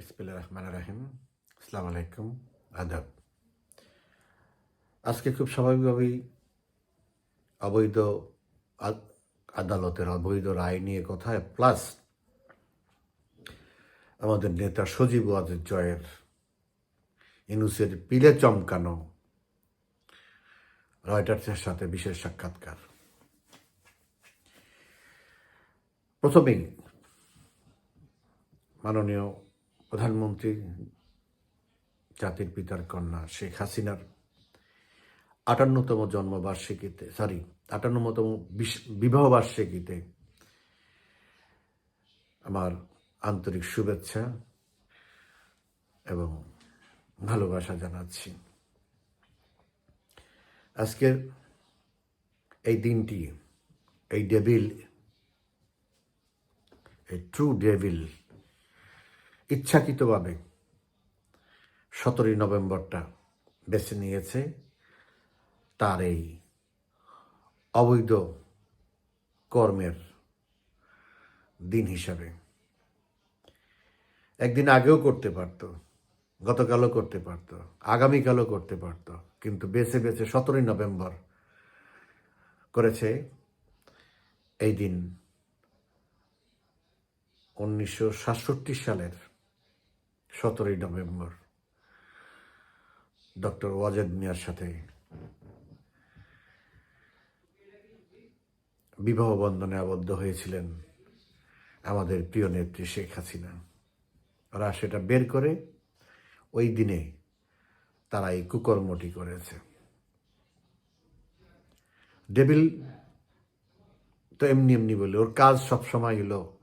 বিসমিল্লা রহমান রাহিম। আসসালামু আলাইকুম। আদাব। আজকে খুব স্বাভাবিকভাবেই অবৈধ আদ- আদালতের অবৈধ রায় নিয়ে কথা প্লাস আমাদের নেতা সজীব ওয়াজের জয়ের ইনুসের পিলে চমকানো রয়টার্সের সাথে বিশেষ সাক্ষাৎকার। প্রথমেই মাননীয় প্রধানমন্ত্রী, জাতির পিতার কন্যা শেখ হাসিনার আটান্নতম জন্মবার্ষিকীতে সরি আটান্নতম বিশ- বিবাহ বার্ষিকীতে আমার আন্তরিক শুভেচ্ছা এবং ভালোবাসা জানাচ্ছি। আজকের এই দিনটি, এই ডেভিল, এই ট্রু ডেভিল ইচ্ছাকৃতভাবে সতেরোই নভেম্বরটা বেছে নিয়েছে তার এই অবৈধ কর্মের দিন হিসাবে। একদিন আগেও করতে পারতো, গতকালও করতে পারতো, আগামীকালও করতে পারতো, কিন্তু বেছে বেছে সতেরোই নভেম্বর করেছে এই দিন উনিশশো সাতষট্টি সালের সতেরোই নভেম্বর। ডক্টর ওয়াজেদ মিয়ার সাথে বিবাহ বন্ধনে আবদ্ধ হয়েছিলেন আমাদের প্রিয় নেত্রী শেখ হাসিনা। ওরা সেটা বের করে ওই দিনে তারা এই কুকর্মটি করেছে। ডেবিল তো এমনি এমনি বলে, ওর কাজ সবসময় হলো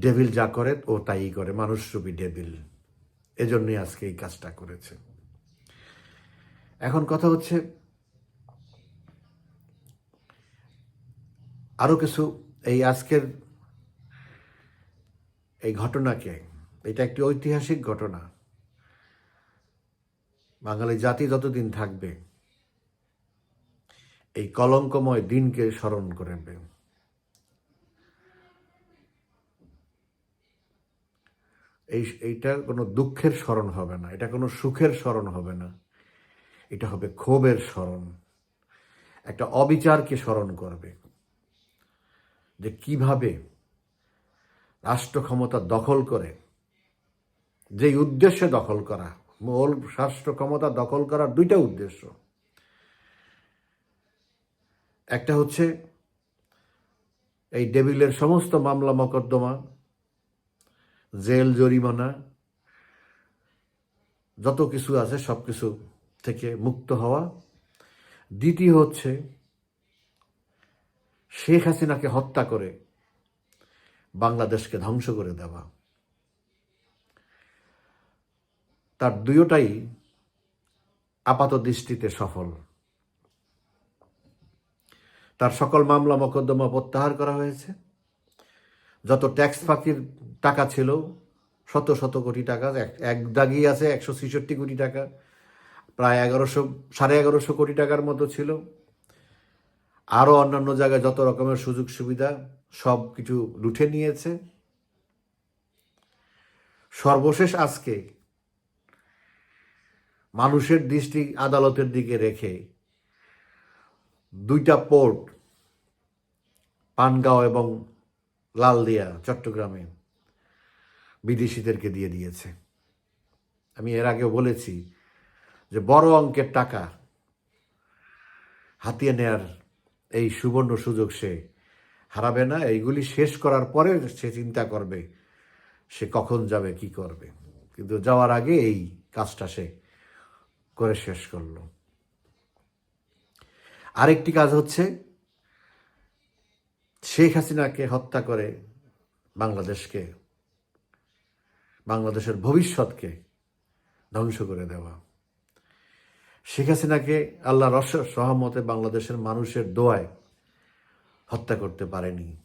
ডেভিল যা করে, ও তাই করে। মানুষ মানুষরূপী ডেভিল। এজন্যই আজকে এই কাজটা করেছে। এখন কথা হচ্ছে, আরও কিছু এই আজকের এই ঘটনাকে, এটা একটি ঐতিহাসিক ঘটনা। বাঙালি জাতি যতদিন থাকবে, এই কলঙ্কময় দিনকে স্মরণ করবে এই এইটা কোনো দুঃখের স্মরণ হবে না, এটা কোনো সুখের স্মরণ হবে না। এটা হবে ক্ষোভের স্মরণ। একটা অবিচারকে স্মরণ করবে। যে কীভাবে রাষ্ট্র ক্ষমতা দখল করে, যেই উদ্দেশ্যে দখল করা, মূল রাষ্ট্র ক্ষমতা দখল করার দুইটা উদ্দেশ্য। একটা হচ্ছে এই ডেভিলের সমস্ত মামলা মকদ্দমা জেল, জরিমানা, যত কিছু আছে সব কিছু থেকে মুক্ত হওয়া। দ্বিতীয় হচ্ছে, শেখ হাসিনাকে হত্যা করে বাংলাদেশকে ধ্বংস করে দেওয়া। তার দুয়োটাই আপাত দৃষ্টিতে সফল। তার সকল মামলা, মোকদ্দমা প্রত্যাহার করা হয়েছে। যত ট্যাক্স ফাঁকির টাকা ছিল, শত শত কোটি টাকা, এক- দাগিয়ে আছে, একশো ছেষট্টি কোটি টাকা, প্রায় এগারোশো, সাড়ে এগারোশো কোটি টাকার মতো ছিল। আরও অন্যান্য জায়গায় যত রকমের সুযোগ সুবিধা, সব কিছু লুঠে নিয়েছে। সর্বশেষ আজকে মানুষের দৃষ্টি আদালতের দিকে রেখে দুইটা পোর্ট পানগাঁও এবং লালদিয়া, চট্টগ্রামে বিদেশিদেরকে দিয়ে দিয়েছে। আমি এর আগেও বলেছি যে বড় অঙ্কের টাকা হাতিয়ে নেয়ার এই সুবর্ণ সুযোগ সে হারাবে না। এইগুলি শেষ করার পরে সে চিন্তা করবে, সে কখন যাবে, কি করবে। কিন্তু যাওয়ার আগে এই কাজটা সে করে শেষ করল। আরেকটি কাজ হচ্ছে শেখ হাসিনাকে হত্যা করে বাংলাদেশকে, বাংলাদেশের ভবিষ্যৎকে ধ্বংস করে দেওয়া। শেখ হাসিনাকে আল্লাহ সহমতে বাংলাদেশের মানুষের দোয়ায় হত্যা করতে পারেনি।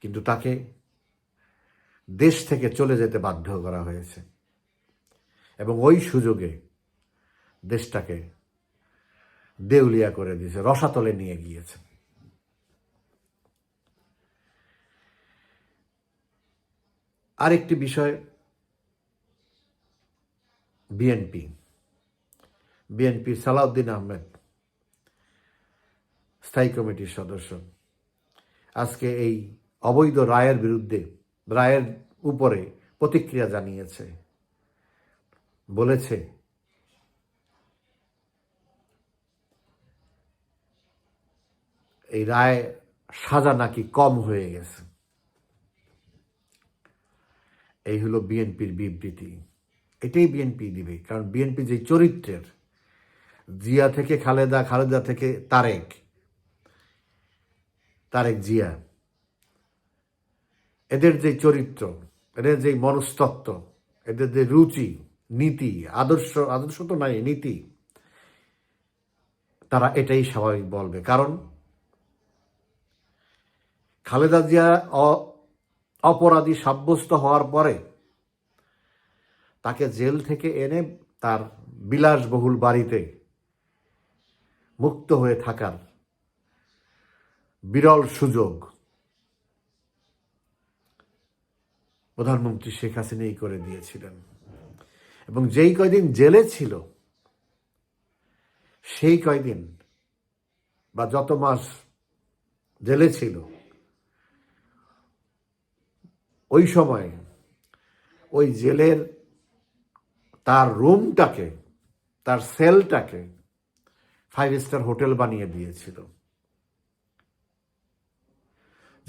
কিন্তু তাকে দেশ থেকে চলে যেতে বাধ্য করা হয়েছে। এবং ওই সুযোগে দেশটাকে দেউলিয়া করে দিয়েছে, রসাতলে নিয়ে গিয়েছে। আরেকটি বিষয় বিএনপি বিএনপি সালাউদ্দিন আহমেদ, স্থায়ী কমিটির সদস্য। আজকে এই অবৈধ রায়ের বিরুদ্ধে, রায়ের উপরে প্রতিক্রিয়া জানিয়েছে। বলেছে, এই রায় সাজা নাকি কম হয়ে গেছে। এই হলো বিএনপির বিবৃতি। এটাই বিএনপি দিবে, কারণ বিএনপি যে চরিত্রের, জিয়া থেকে খালেদা খালেদা থেকে তারেক তারেক জিয়া, এদের যে চরিত্র, এদের যে মনস্তত্ত্ব, এদের যে রুচি, নীতি, আদর্শ আদর্শ তো নাই, নীতি, তারা এটাই স্বাভাবিক বলবে। কারণ খালেদা জিয়া অপরাধী সাব্যস্ত হওয়ার পরে তাকে জেল থেকে এনে তার বিলাসবহুল বাড়িতে মুক্ত হয়ে থাকার বিরল সুযোগ প্রধানমন্ত্রী শেখ হাসিনাই করে দিয়েছিলেন। এবং যেই কয়দিন জেলে ছিল, সেই কয়দিন বা যত মাস জেলে ছিল ওই সময় ওই জেলের তার রুমটাকে, তার সেলটাকে ফাইভ স্টার হোটেল বানিয়ে দিয়েছিল।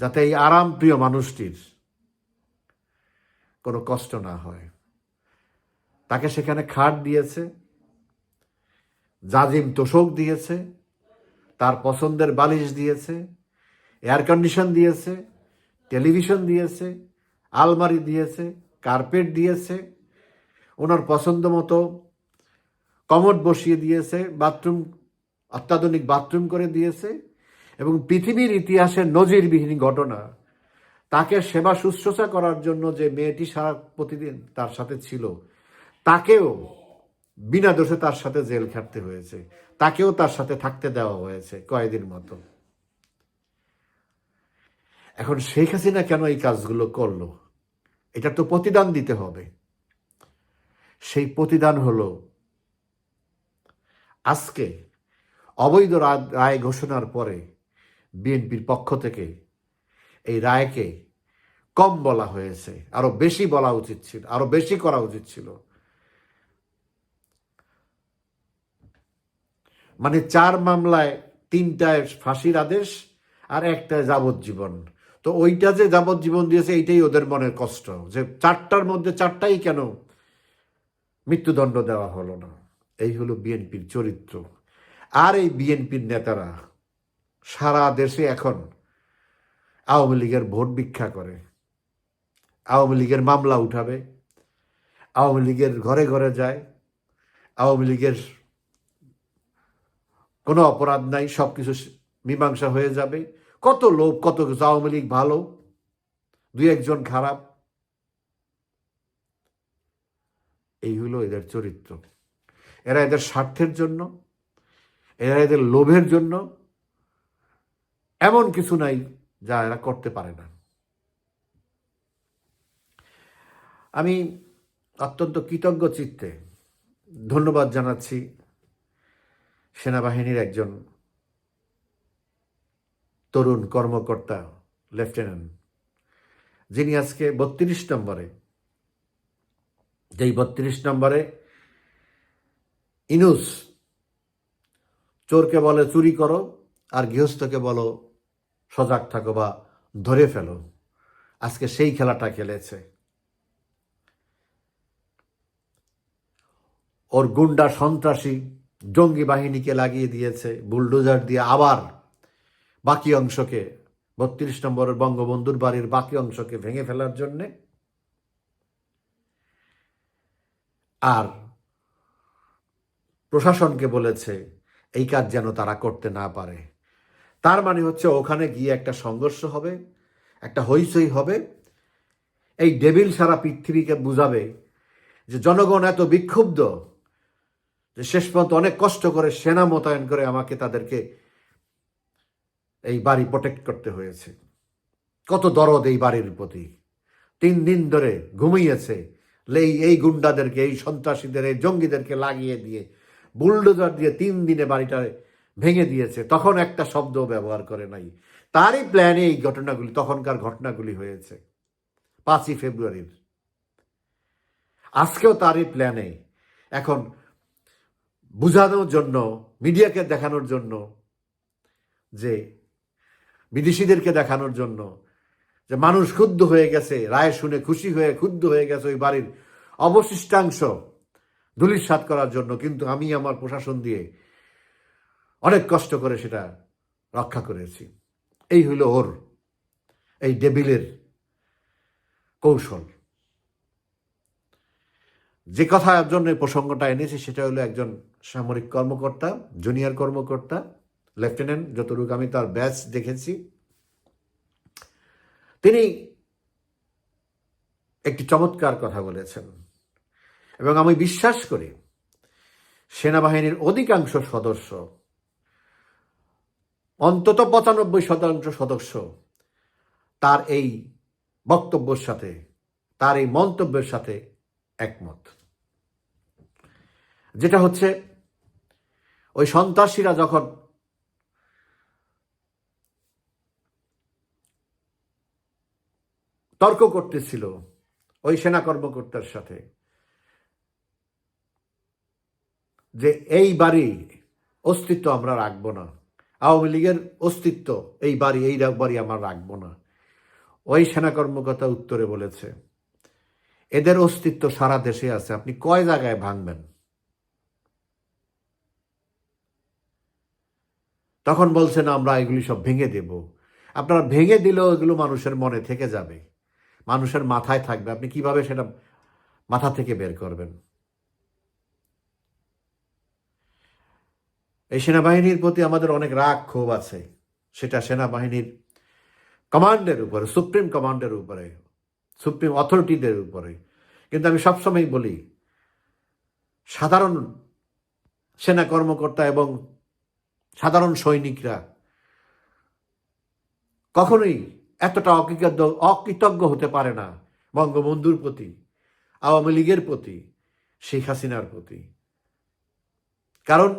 যাতে এই আরাম প্রিয় মানুষটির কোনো কষ্ট না হয়। তাকে সেখানে খাট দিয়েছে, জাজিম তোষক দিয়েছে, তার পছন্দের বালিশ দিয়েছে এয়ার কন্ডিশন দিয়েছে টেলিভিশন দিয়েছে আলমারি দিয়েছে, কার্পেট দিয়েছে, ওনার পছন্দ মতো কমোড বসিয়ে দিয়েছে, বাথরুম, অত্যাধুনিক বাথরুম করে দিয়েছে এবং পৃথিবীর ইতিহাসে নজিরবিহীন ঘটনা। তাকে সেবা শুশ্রূষা করার জন্য যে মেয়েটি সারা প্রতিদিন তার সাথে ছিল, তাকেও বিনা দোষে তার সাথে জেল খাটতে হয়েছে, তাকেও তার সাথে থাকতে দেওয়া হয়েছে কয়েকদিন মতো। এখন শেখ হাসিনা কেন এই কাজগুলো করল? এটা তো প্রতিদান দিতে হবে। সেই প্রতিদান হলো, আজকে অবৈধ রায় ঘোষণার পরে বিএনপির পক্ষ থেকে এই রায়কে কম বলা হয়েছে, আরও বেশি বলা উচিত ছিল, আরও বেশি করা উচিত ছিল। মানে চার মামলায় তিনটায় ফাঁসির আদেশ আর একটা যাবজ্জীবন। তো ওইটা যে যাবজ্জীবন দিয়েছে, এইটাই ওদের মনের কষ্ট, যে চারটার মধ্যে চারটাই কেন মৃত্যুদণ্ড দেওয়া হলো না। এই হলো বিএনপির চরিত্র। আর এই বিএনপির নেতারা সারা দেশে এখন আওয়ামী লীগের ভোট ভিক্ষা করে। আওয়ামী লীগের মামলা উঠাবে। আওয়ামী লীগের ঘরে ঘরে যায়। আওয়ামী লীগের কোনো অপরাধ নাই সব কিছু মীমাংসা হয়ে যাবে। কত লোক কত আওয়ামী লীগ ভালো, দুই একজন খারাপ। এই হলো এদের চরিত্র। এরা এদের স্বার্থের জন্য, এরা এদের লোভের জন্য এমন কিছু নাই যা এরা করতে পারে না। আমি অত্যন্ত কৃতজ্ঞ চিত্তে ধন্যবাদ জানাচ্ছি সেনাবাহিনীর একজন তরুণ কর্মকর্তা, লেফটেন্যান্ট, যিনি আজকে বত্রিশ নম্বরে, যেই বত্রিশ নম্বরে ইনুস চোরকে বলে চুরি করো, আর গৃহস্থকে বলো সজাগ থাকো বা ধরে ফেলো। আজকে সেই খেলাটা খেলেছে। ওর গুন্ডা সন্ত্রাসী জঙ্গি বাহিনীকে লাগিয়ে দিয়েছে, বুলডোজার দিয়ে আবার বাকি অংশকে, বত্রিশ নম্বরের বঙ্গবন্ধুর বাড়ির বাকি অংশকে ভেঙে ফেলার জন্যে। আর প্রশাসনকে বলেছে, এই কাজ যেন তারা করতে না পারে। তার মানে হচ্ছে ওখানে গিয়ে একটা সংঘর্ষ হবে, একটা হইচই হবে। এই ডেভিল সারা পৃথিবীকে বুঝাবে যে জনগণ এত বিক্ষুব্ধ যে শেষ পর্যন্ত অনেক কষ্ট করে সেনা মোতায়েন করে আমাকে তাদেরকে এই বাড়ি প্রোটেক্ট করতে হয়েছে। কত দরদ এই বাড়ির প্রতি। তিন দিন ধরে ঘুমিয়েছে। এই এই গুন্ডাদেরকে, এই সন্ত্রাসীদের, এই জঙ্গিদেরকে লাগিয়ে দিয়ে, বুলডোজার দিয়ে তিন দিনে বাড়িটা ভেঙে দিয়েছে। তখন একটা শব্দ ব্যবহার করে নাই। তারই প্ল্যানে এই ঘটনাগুলি, তখনকার ঘটনাগুলি হয়েছে। পাঁচই ফেব্রুয়ারির। আজকেও তারই প্ল্যানে এখন বুঝানোর জন্য মিডিয়াকে দেখানোর জন্য যে বিদেশিদেরকে দেখানোর জন্য যে মানুষ ক্ষুব্ধ হয়ে গেছে, রায় শুনে খুশি হয়ে ক্ষুব্ধ হয়ে গেছে ওই বাড়ির অবশিষ্টাংশ ধুলিস্বাদ করার জন্য, কিন্তু আমি আমার প্রশাসন দিয়ে অনেক কষ্ট করে সেটা রক্ষা করেছি। এই হইল ওর, এই ডেবিলের কৌশল। যে কথার জন্য প্রসঙ্গটা এনেছি, সেটা হলো একজন সামরিক কর্মকর্তা, জুনিয়র কর্মকর্তা লেফটেন্যান্ট যতটুকু আমি তার ব্যাচ দেখেছি। তিনি একটি চমৎকার কথা বলেছেন। এবং আমি বিশ্বাস করি, সেনাবাহিনীর অধিকাংশ সদস্য, অন্তত পঁচানব্বই শতাংশ সদস্য, তার এই বক্তব্যের সাথে, তার এই মন্তব্যের সাথে একমত। যেটা হচ্ছে, ওই সন্ত্রাসীরা যখন তর্ক করতেছিল ওই সেনা কর্মকর্তার সাথে। যে এই বাড়ি অস্তিত্ব আমরা রাখব না। আওয়ামী লীগের অস্তিত্ব এই বাড়ি এই বাড়ি আমরা রাখব না। ওই সেনা কর্মকর্তা উত্তরে বলেছে, এদের অস্তিত্ব সারা দেশে আছে, আপনি কয় জায়গায় ভাঙবেন? তখন বলছেন আমরা এগুলি সব ভেঙে দেব। আপনারা ভেঙে দিলেও এগুলো মানুষের মনে থেকে যাবে। মানুষের মাথায় থাকবে। আপনি কীভাবে সেটা মাথা থেকে বের করবেন? এই সেনাবাহিনীর প্রতি আমাদের অনেক রাগ, ক্ষোভ আছে। সেটা সেনাবাহিনীর কমান্ডের উপরে, সুপ্রিম কমান্ডের উপরে, সুপ্রিম অথরিটিদের উপরে। কিন্তু আমি সবসময় বলি, সাধারণ সেনা কর্মকর্তা এবং সাধারণ সৈনিকরা কখনোই এতটা অকৃতজ্ঞ অকৃতজ্ঞ হতে পারে না বঙ্গবন্ধুর প্রতি, আওয়ামী লীগের প্রতি, শেখ হাসিনার প্রতি। কারণ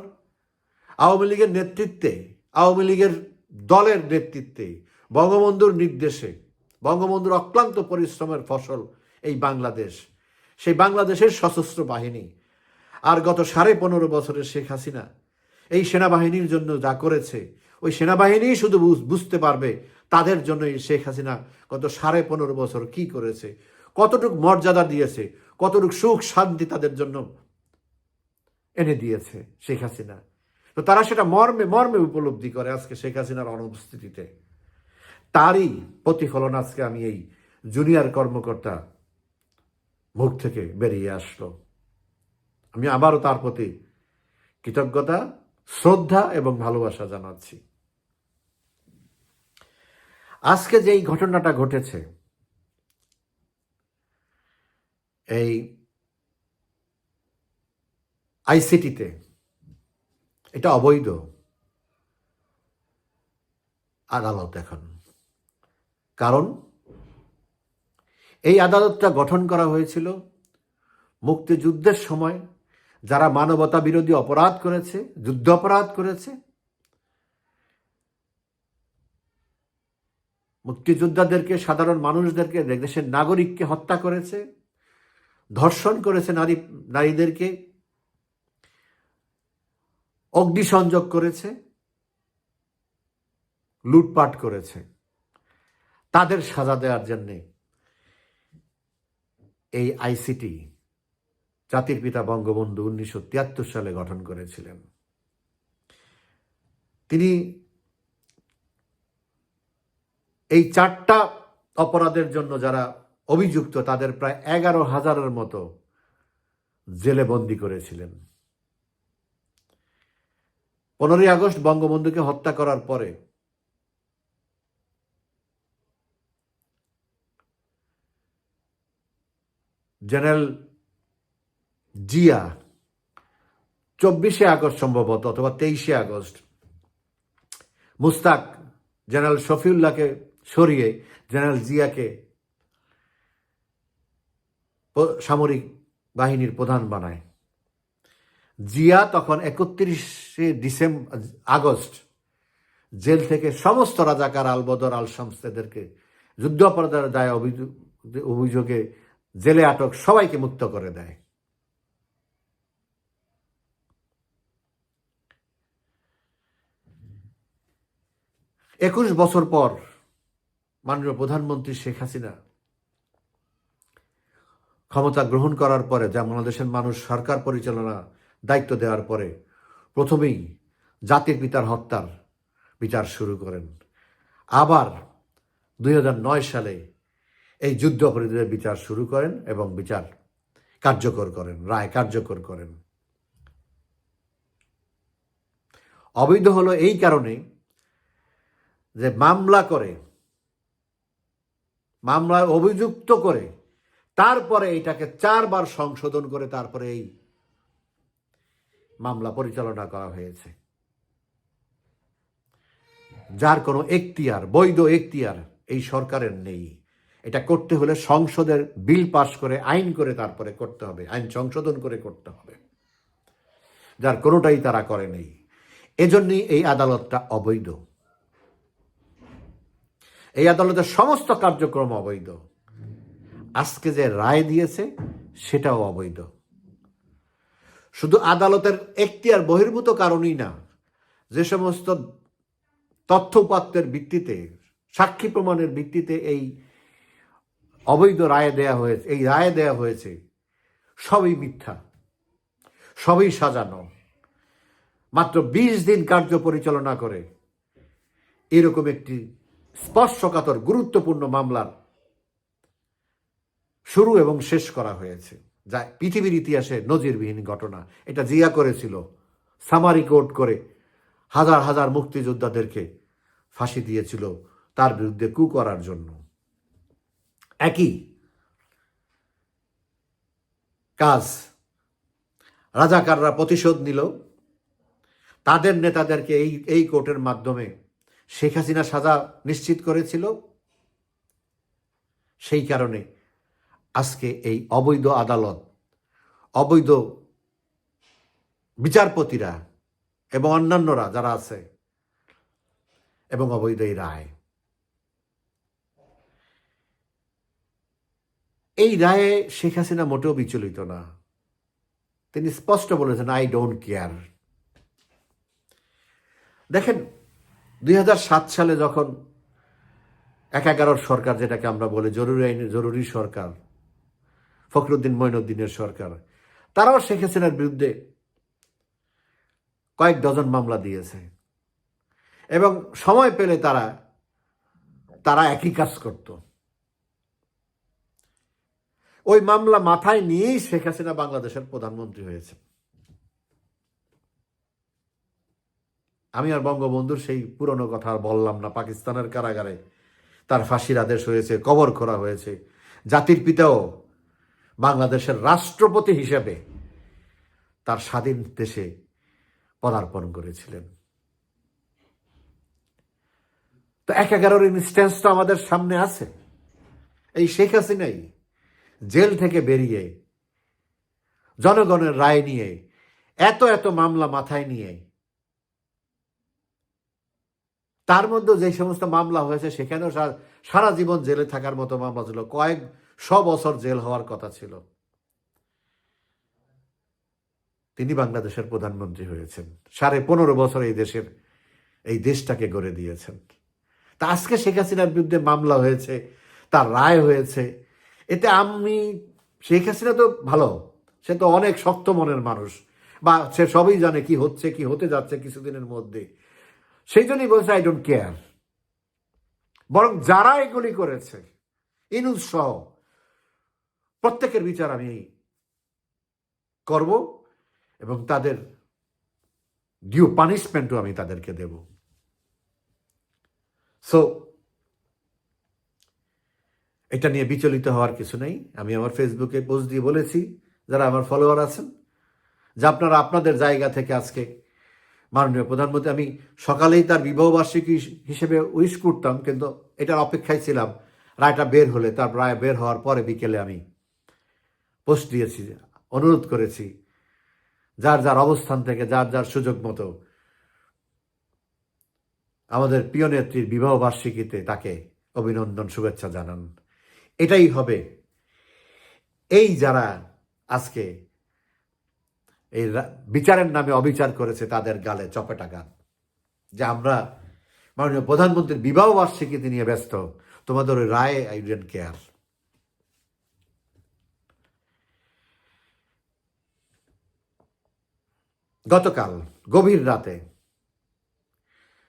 আওয়ামী লীগের নেতৃত্বে, আওয়ামী লীগের দলের নেতৃত্বে, বঙ্গবন্ধুর নির্দেশে, বঙ্গবন্ধুর অক্লান্ত পরিশ্রমের ফসল এই বাংলাদেশ, সেই বাংলাদেশের সশস্ত্র বাহিনী, আর গত সাড়ে পনেরো বছরের শেখ হাসিনা এই সেনাবাহিনীর জন্য যা করেছে ওই সেনাবাহিনী শুধু বুঝতে পারবে তাদের জন্য এই শেখ হাসিনা গত সাড়ে পনেরো বছর কি করেছে, কতটুক মর্যাদা দিয়েছে, কতটুক সুখ শান্তি তাদের জন্য এনে দিয়েছে শেখ হাসিনা। তো তারা সেটা মর্মে মর্মে উপলব্ধি করে আজকে শেখ হাসিনার অনুপস্থিতিতে। তারই প্রতিফলন আজকে আমি এই জুনিয়র কর্মকর্তা মুখ থেকে বেরিয়ে আসলো। আমি আবারও তার প্রতি কৃতজ্ঞতা, শ্রদ্ধা এবং ভালোবাসা জানাচ্ছি। আজকে যে এই ঘটনাটা ঘটেছে, এই আইসিটিতে, এটা অবৈধ আদালত এখন। কারণ এই আদালতটা গঠন করা হয়েছিল মুক্তিযুদ্ধের সময়, যারা মানবতা বিরোধী অপরাধ করেছে যুদ্ধ অপরাধ করেছে মুক্তিযোদ্ধাদেরকে, সাধারণ মানুষদেরকে, দেশের নাগরিককে হত্যা করেছে, ধর্ষণ করেছে নারী, নারীদেরকে, অগ্নিসংযোগ করেছে, লুটপাট করেছে। তাদের সাজা দেওয়ার জন্যে এই আইসিটি জাতির পিতা বঙ্গবন্ধু উনিশশো তিয়াত্তর সালে গঠন করেছিলেন। তিনি এই চারটা অপরাধের জন্য যারা অভিযুক্ত, তাদের প্রায় এগারো হাজারের মতো জেলে বন্দি করেছিলেন। পনেরোই আগস্ট বঙ্গবন্ধুকে হত্যা করার পরে জেনারেল জিয়া চব্বিশে আগস্ট সম্ভবত অথবা তেইশে আগস্ট মুস্তাক, জেনারেল শফিউল্লাহকে সরিয়ে জেনারেল জিয়াকে সামরিক বাহিনীর প্রধান বানায়। জিয়া তখন একত্রিশে ডিসেম্বর আগস্ট জেল থেকে সমস্ত রাজাকার আলবদর আল শামসেদেরকে যুদ্ধাপরাধের দায় অভিযোগ অভিযোগে জেলে আটক সবাইকে মুক্ত করে দেয়। একুশ বছর পর মাননীয় প্রধানমন্ত্রী শেখ হাসিনা ক্ষমতা গ্রহণ করার পরে, যা বাংলাদেশের মানুষ সরকার পরিচালনা দায়িত্ব দেওয়ার পরে, প্রথমেই জাতির পিতার হত্যার বিচার শুরু করেন। আবার দুই হাজার নয় সালে এই যুদ্ধ অপরাধীদের বিচার শুরু করেন এবং বিচার কার্যকর করেন, রায় কার্যকর করেন। অবৈধ হলো এই কারণে যে মামলা করে মামলায় অভিযুক্ত করে তারপরে এটাকে চারবার সংশোধন করে তারপরে এই মামলা পরিচালনা করা হয়েছে। যার কোনো এখতিয়ার, বৈধ এখতিয়ার এই সরকারের নেই। এটা করতে হলে সংসদের বিল পাশ করে, আইন করে তারপরে করতে হবে, আইন সংশোধন করে করতে হবে। যার কোনোটাই তারা করে নেই। এজন্যই এই আদালতটা অবৈধ। এই আদালতের সমস্ত কার্যক্রম অবৈধ। আজকে যে রায় দিয়েছে, সেটাও অবৈধ। শুধু আদালতের এখতিয়ার বহির্ভূত কারণই না, যে সমস্ত তথ্য উপাত্তের ভিত্তিতে, সাক্ষী প্রমাণের ভিত্তিতে এই অবৈধ রায় দেয়া হয়েছে, এই রায় দেয়া হয়েছে, সবই মিথ্যা, সবই সাজানো। মাত্র বিশ দিন কার্য পরিচালনা করে এরকম একটি স্পর্শকাতর গুরুত্বপূর্ণ মামলার শুরু এবং শেষ করা হয়েছে, যা পৃথিবীর ইতিহাসে নজিরবিহীন ঘটনা। এটা জিয়া করেছিল, সামারি কোর্ট করে হাজার হাজার মুক্তিযোদ্ধাদেরকে ফাঁসি দিয়েছিল তার বিরুদ্ধে কু করার জন্য। একই কাজ রাজাকাররা প্রতিশোধ নিল। তাদের নেতাদেরকে এই এই কোর্টের মাধ্যমে শেখ হাসিনা সাজা নিশ্চিত করেছিল। সেই কারণে আজকে এই অবৈধ আদালত, অবৈধ বিচারপতিরা এবং অন্যান্যরা যারা আছে এবং অবৈধ এই রায়। এই রায়ে শেখ হাসিনা মোটেও বিচলিত না। তিনি স্পষ্ট বলেছেন আই ডোন্ট কেয়ার দেখেন দুই হাজার সাত সালে যখন এক এগারোর সরকার, যেটাকে আমরা বলি জরুরি আইন, জরুরি সরকার, ফখরুদ্দিন মঈনুদ্দিনের সরকার, তারাও শেখ হাসিনার বিরুদ্ধে কয়েক ডজন মামলা দিয়েছে। এবং সময় পেলে তারা তারা একই কাজ করত। ওই মামলা মাথায় নিয়েই শেখ হাসিনা বাংলাদেশের প্রধানমন্ত্রী হয়েছে আমি আর বঙ্গবন্ধুর সেই পুরনো কথা আর বললাম না। পাকিস্তানের কারাগারে তার ফাঁসির আদেশ হয়েছে, কবর করা হয়েছে। জাতির পিতাও বাংলাদেশের রাষ্ট্রপতি হিসেবে তার স্বাধীন দেশে পদার্পণ করেছিলেন। তো এক এগারোর ইনস্ট্যান্স তো আমাদের সামনে আছে। এই শেখ হাসিনাই জেল থেকে বেরিয়ে জনগণের রায় নিয়ে এত এত মামলা মাথায় নিয়ে তার মধ্যে যে সমস্ত মামলা হয়েছে, সেখানেও সারা জীবন জেলে থাকার মতো মামলা ছিল। কয়েক শ বছর জেল হওয়ার কথা ছিল। তিনি বাংলাদেশের প্রধানমন্ত্রী হয়েছেন। সাড়ে পনেরো বছর এই দেশের এই দেশটাকে গড়ে দিয়েছেন। তা আজকে শেখ হাসিনার বিরুদ্ধে মামলা হয়েছে, তার রায় হয়েছে। এতে আমি শেখ হাসিনা তো ভালো, সে তো অনেক শক্ত মনের মানুষ। বা সে সবই জানে কি হচ্ছে, কি হতে যাচ্ছে কিছুদিনের মধ্যে। সেই জন্যই বলছে আই ডোন্ট কেয়ার বরং যারা এগুলি করেছে ইনুজ প্রত্যেকের বিচার আমি করব এবং তাদের ডিউ পানিশমেন্টও আমি তাদেরকে দেব। সো এটা নিয়ে বিচলিত হওয়ার কিছু নেই। আমি আমার ফেসবুকে পোস্ট দিয়ে বলেছি, যারা আমার ফলোয়ার আছেন, যে আপনারা আপনাদের জায়গা থেকে আজকে মাননীয় প্রধানমন্ত্রী, আমি সকালেই তার বিবাহবার্ষিকী হিসেবে উইশ করতাম, কিন্তু এটার অপেক্ষায় ছিলাম। রায়টা বের হলে, তার রায় বের হওয়ার পরে বিকেলে আমি পোস্ট দিয়েছি, অনুরোধ করেছি, যার যার অবস্থান থেকে, যার যার সুযোগ মতো আমাদের প্রিয় নেত্রীর বিবাহ বার্ষিকীতে তাকে অভিনন্দন, শুভেচ্ছা জানান। এটাই হবে। এই যারা আজকে এই বিচারের নামে অবিচার করেছে তাদের গালে চপেটাঘাত যে আমরা মাননীয় প্রধানমন্ত্রীর বিবাহ বার্ষিকীতে নিয়ে ব্যস্ত, তোমাদের ওই রায় আই ডেন্ট কেয়ার। গতকাল গভীর রাতে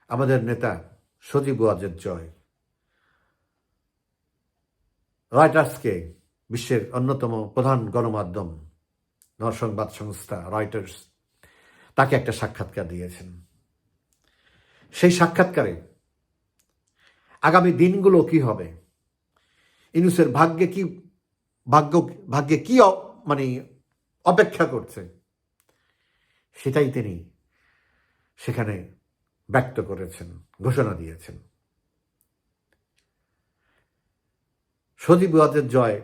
আমাদের নেতা সজীব ওয়াজের জয় রয়টার্সকে বিশ্বের অন্যতম প্রধান গণমাধ্যম নরসংবাদ সংস্থা রয়টার্স তাকে একটা সাক্ষাৎকার দিয়েছেন। সেই সাক্ষাৎকারে আগামী দিনগুলো কি হবে? ইনুসের ভাগ্যে কি ভাগ্য, ভাগ্যে কি মানে অপেক্ষা করছে? সেটাই তিনি সেখানে ব্যক্ত করেছেন, ঘোষণা দিয়েছেন। সজীব জয়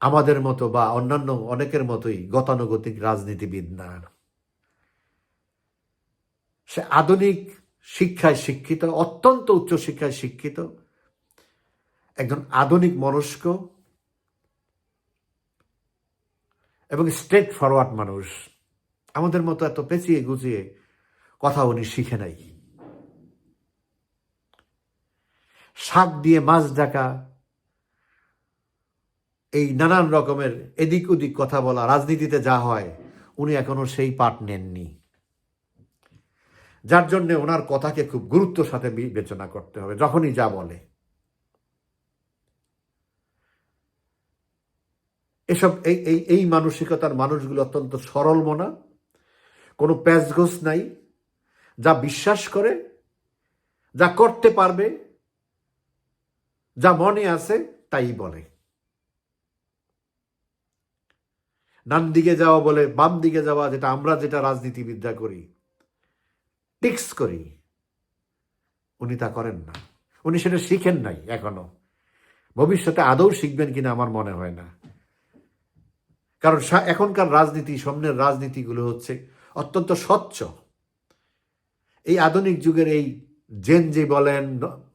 আমাদের মতো বা অন্যান্য অনেকের মতোই গতানুগতিক রাজনীতিবিদ না। সে আধুনিক শিক্ষায় শিক্ষিত, অত্যন্ত উচ্চ শিক্ষায় শিক্ষিত, একজন আধুনিক মনস্ক এবং স্ট্রেট ফরওয়ার্ড মানুষ। আমাদের মতো এত পেঁচিয়ে গুছিয়ে কথা উনি শিখে নাই। শাক দিয়ে মাছ ডাকা এই নানান রকমের এদিক ওদিক কথা বলা, রাজনীতিতে যা হয়, উনি এখনও সেই পাঠ নেননি। যার জন্য ওনার কথাকে খুব গুরুত্ব সাথে বিবেচনা করতে হবে, যখনই যা বলে। এসব, এই এই এই মানসিকতার মানুষগুলো অত্যন্ত সরল মনা, কোনো প্যাচগোস নাই। যা বিশ্বাস করে, যা করতে পারবে, যা মনে আছে, তাই বলে। ডান দিকে যাওয়া বলে বাম দিকে যাওয়া যেটা আমরা যেটা রাজনীতিবিদ্যা করি, টিক্স করি, উনি তা করেন না। উনি সেটা শিখেন নাই এখনও। ভবিষ্যতে আদৌ শিখবেন কিনা আমার মনে হয় না। কারণ এখনকার রাজনীতি, সামনের রাজনীতিগুলো হচ্ছে অত্যন্ত স্বচ্ছ। এই আধুনিক যুগের এই জেন যে বলেন,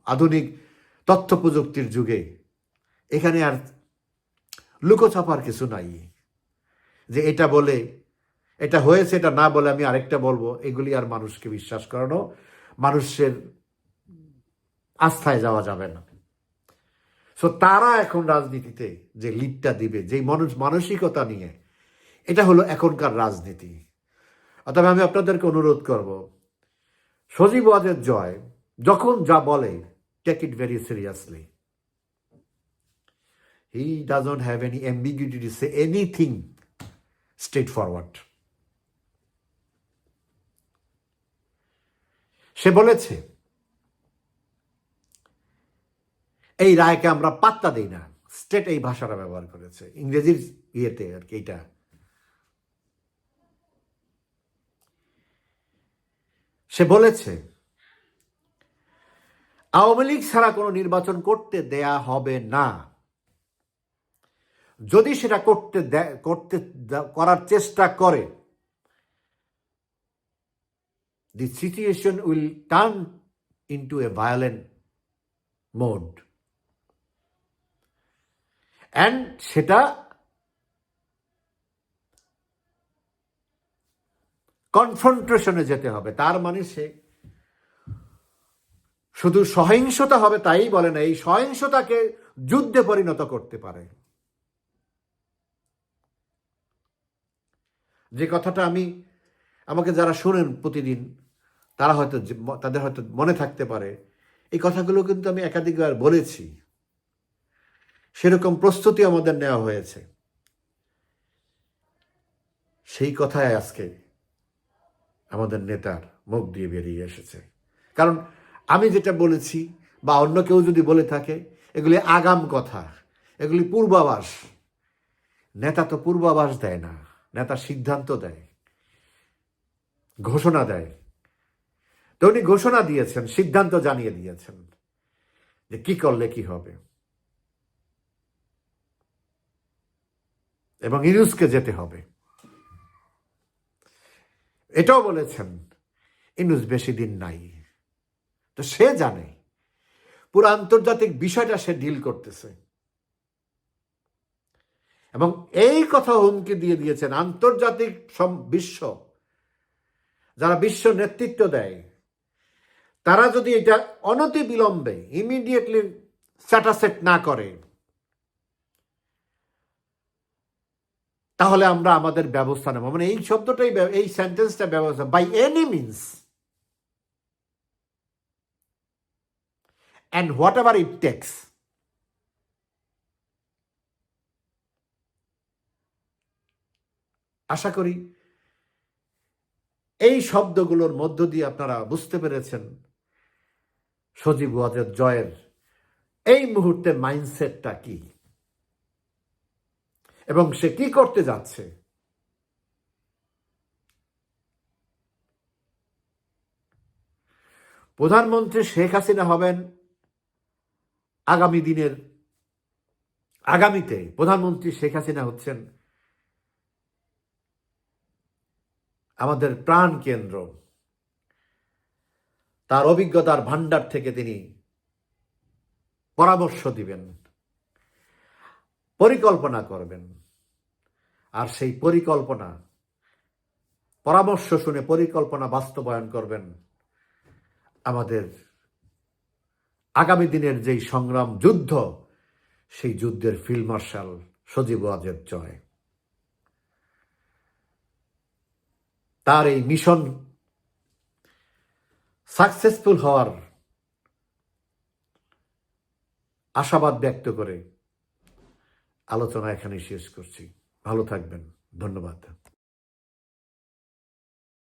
আধুনিক তথ্য প্রযুক্তির যুগে এখানে আর লুকোছাপার কিছু নাই। যে এটা বলে, এটা হয়েছে, এটা না বলে আমি আরেকটা বলব, এগুলি আর মানুষকে বিশ্বাস করানো, মানুষের আস্থায় যাওয়া যাবে না। সো তারা এখন রাজনীতিতে যে লিডটা দিবে যে মানুষ, মানসিকতা নিয়ে, এটা হলো এখনকার রাজনীতি। অতএব আমি আপনাদেরকে অনুরোধ করব, সজীব ওয়াজের জয়, যখন যা বলে take it very seriously he doesn't have any ambiguity to say anything straightforward. সে বলেছে, এই রায়কে আমরা পাত্তা দিই না। স্টেট এই ভাষাটা ব্যবহার করেছে। ইংরেজির ইয়েতে আর কি এইটা। সে বলেছে, আওয়ামী লীগ ছাড়া কোনো নির্বাচন করতে দেয়া হবে না। যদি সেটা করতে দে- করতে করার চেষ্টা করে, the situation will turn into a violent mode. And সেটা কনফ্রন্টেশনে যেতে হবে তার মানে সে শুধু সহিংসতা হবে তাই বলে না, এই সহিংসতাকে যুদ্ধে পরিণত করতে পারে যে কথাটা আমি আমাকে যারা শোনেন প্রতিদিন, তারা হয়তো তাদের হয়তো মনে থাকতে পারে, এই কথাগুলো কিন্তু আমি একাধিকবার বলেছি। সেরকম প্রস্তুতি আমাদের নেওয়া হয়েছে। সেই কথায় আজকে আমাদের নেতার মুখ দিয়ে বেরিয়ে এসেছে। কারণ আমি যেটা বলেছি, বা অন্য কেউ যদি বলে থাকে, এগুলি আগাম কথা, এগুলি পূর্বাভাস। নেতা তো পূর্বাভাস দেয় না। নেতা সিদ্ধান্ত দেয়, ঘোষণা দেয়। তো উনি ঘোষণা দিয়েছেন, সিদ্ধান্ত জানিয়ে দিয়েছেন যে কি করলে কি হবে। এবং ইনুসকে যেতে হবে। এটাও বলেছেন ইনুস বেশি দিন নাই। তো সে জানে, পুরো আন্তর্জাতিক বিষয়টা সে ডিল করতেছে। এবং এই কথা হুমকি দিয়ে দিয়েছেন আন্তর্জাতিক বিশ্ব। যারা বিশ্ব নেতৃত্ব দেয়, তারা যদি এটা অনতি বিলম্বে ইমিডিয়েটলি স্যাটাসেট না করে, তাহলে আমরা আমাদের ব্যবস্থা নেব। মানে এই শব্দটাই এই সেন্টেন্সটা ব্যবস্থা by any means and whatever it takes আশা করি এই শব্দগুলোর মধ্য দিয়ে আপনারা বুঝতে পেরেছেন সজীব ওয়াজের জয়ের এই মুহূর্তে মাইন্ডসেটটা কি এবং সে কি করতে যাচ্ছে? প্রধানমন্ত্রী শেখ হাসিনা হবেন আগামী দিনের, আগামীতে প্রধানমন্ত্রী শেখ হাসিনা হচ্ছেন আমাদের প্রাণ কেন্দ্র। তার অভিজ্ঞতার ভান্ডার থেকে তিনি পরামর্শ দিবেন, পরিকল্পনা করবেন। আর সেই পরিকল্পনা, পরামর্শ শুনে পরিকল্পনা বাস্তবায়ন করবেন আমাদের আগামী দিনের যেই সংগ্রাম যুদ্ধ, সেই যুদ্ধের ফিল্ড মার্শাল সজীব ওয়াজেদ জয়। তার এই মিশন সাকসেসফুল হওয়ার আশাবাদ ব্যক্ত করে আলোচনা এখানে শেষ করছি। ভালো থাকবেন। ধন্যবাদ।